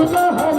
Allah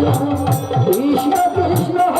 Krishna Krishna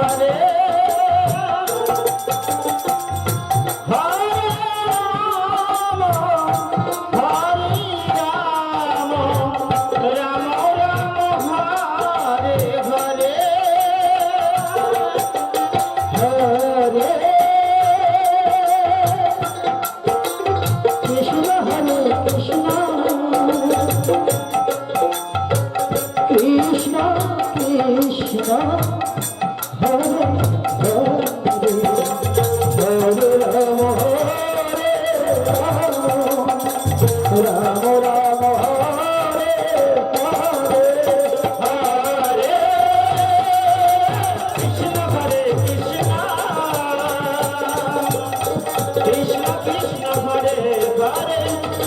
Amém. Hare Rama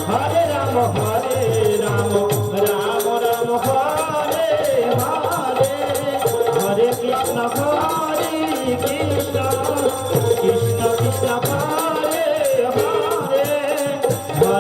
Hare Ram Hare Rama